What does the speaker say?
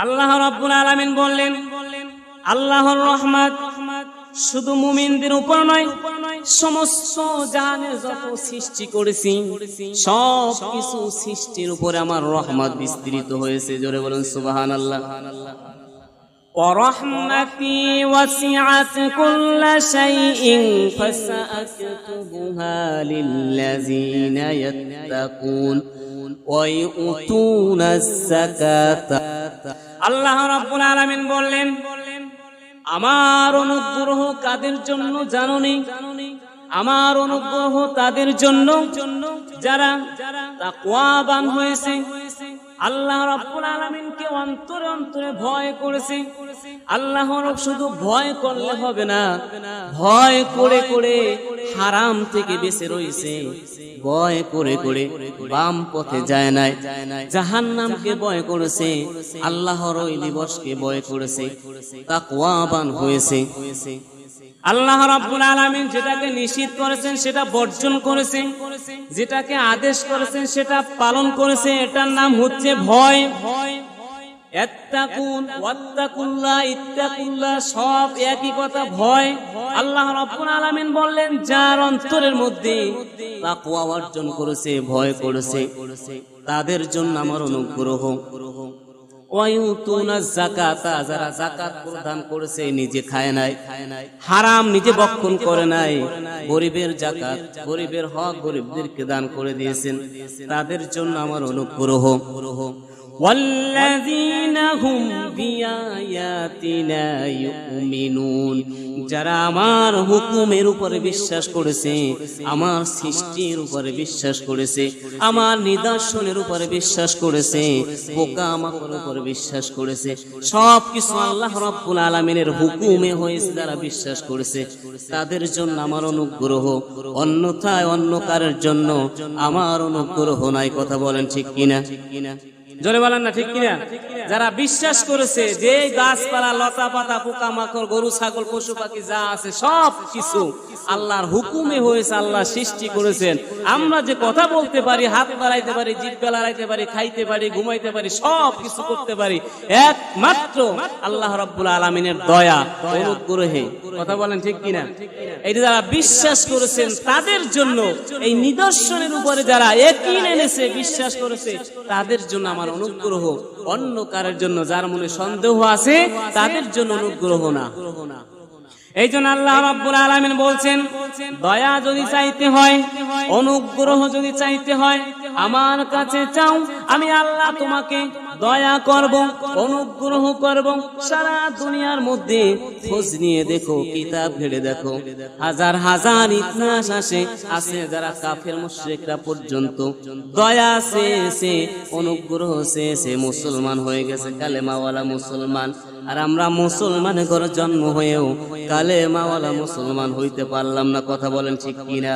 আল্লাহ রাব্বুল আলামিন বললেন আল্লাহর রহমত শুধু মুমিনদের উপর নয় সমস্ত জাহানের যত সৃষ্টি করেছি সব কিছু সৃষ্টির উপরে আমার রহমত বিস্তৃত হয়েছে জোরে বলুন সুবহানাল্লাহ ورحمتي وسعت كل شيء فسأكتبها للذين يتقون ويؤتون الزكاة আল্লাহ রাব্বুল আলামিন বললেন, আমার অনুগ্রহ কাদের জন্য জানো নেই আমার অনুগ্রহ তাদের জন্য যারা তাকওয়াবান হয়েছে আল্লাহ রাব্বুল আলামিনকে অন্তরে অন্তরে ভয় করেছে। আল্লাহর শুধু ভয় করলে হবে না, ভয় করে করে হারাম থেকে বেঁচে রয়েছে। ভয় করে করে বাম পথে যায় নাই। জাহান্নামকে ভয় করেছে, আল্লাহর ওই দিবসকে ভয় করেছে, তাকওয়াবান হয়েছে। আল্লাহ রাব্বুল আলামিন যেটাকে নিষিদ্ধ করেছেন, সেটা বর্জন করেছেন, যেটাকে আদেশ করেছেন, সেটা পালন করেছে এটার নাম হচ্ছে ভয়। ইত্তাকুল্লাহ, সব একই কথা, ভয়। আল্লাহ রাব্বুল আলামিন বললেন, যার অন্তরের মধ্যে তাকওয়া অর্জন করেছে, ভয় করেছে, তাদের জন্য আমার অনুগ্রহ। ওয়ায়ুতুনা যাকাতা যারা যাকাত প্রদান করেছে নিজে খায় নাই হারাম নিজে বক্ষণ করে নাই গরিবের যাকাত গরিবের হক গরিবদেরকে দান করে দিয়েছেন তাদের জন্য আমার অনুগ্রহ والذين ইন্নাহুম বিআয়াতিনা ইউমিনুন যারা আমার হুকুমের উপরে বিশ্বাস করেছে, আমার সৃষ্টির উপরে বিশ্বাস করেছে, আমার নিদর্শনের উপরে বিশ্বাস করেছে, পোকা মাকড়ের উপরে বিশ্বাস করেছে সব কিছু আল্লাহ রব্বুল আলামিনের হুকুমে হয়েছে যারা বিশ্বাস করেছে, তাদের জন্য আমার অনুগ্রহ, অন্যথায় অন্য কারের জন্য আমার অনুগ্রহ নাই, কথা বলেন ঠিক কিনা ঠিক কিনা? জোরে বলেন না, ঠিক কিনা? যারা বিশ্বাস করেছে যে গাছপালা লতা পাতা পোকা মাকড় গরু, ছাগল, পশু পাখি যা আছে সব কিছু আল্লাহর হুকুমে হয়েছে, আল্লাহ সৃষ্টি করেছেন। আমরা যে কথা বলতে পারি, হাত বাড়াইতে পারি, জিভ বেলাড়াইতে পারি, খাইতে পারি, ঘুমাইতে পারি, সব কিছু করতে পারি, একমাত্র আল্লাহ রব্বুল আলমিনের দয়া, অনুগ্রহে। কথা বলেন ঠিক কিনা? এই যারা বিশ্বাস করেছেন, তাদের জন্য এই নিদর্শনের উপরে যারা একই এনেছে বিশ্বাস করেছে, তাদের জন্য আমার অনুগ্রহ, অন্য কারের জন্য যার মনে সন্দেহ আছে, তাদের জন্য অনুগ্রহ না। এই জন্য আল্লাহ রাব্বুল আলামিন বলছেন, দয়া যদি চাইতে হয়, অনুগ্রহ যদি চাইতে হয় আমার কাছে চাও আমি আল্লাহ তোমাকে দয়া করব অনুগ্রহ করব। সারা দুনিয়ার মধ্যে খোঁজ নিয়ে দেখো কিতাব ঘেড়ে দেখো। হাজার হাজার ইতিহাস আসে আছে যারা কাফের মুশরিকরা পর্যন্ত। দয়া চেয়েছে অনুগ্রহ চেয়েছে মুসলমান হয়ে গেছে কালেমাওয়ালা মুসলমান। আর আমরা মুসলমান ঘরে জন্ম হয়েও কালেমাওয়ালা মুসলমান হইতে পারলাম না। কথা বলেন ঠিক কিনা?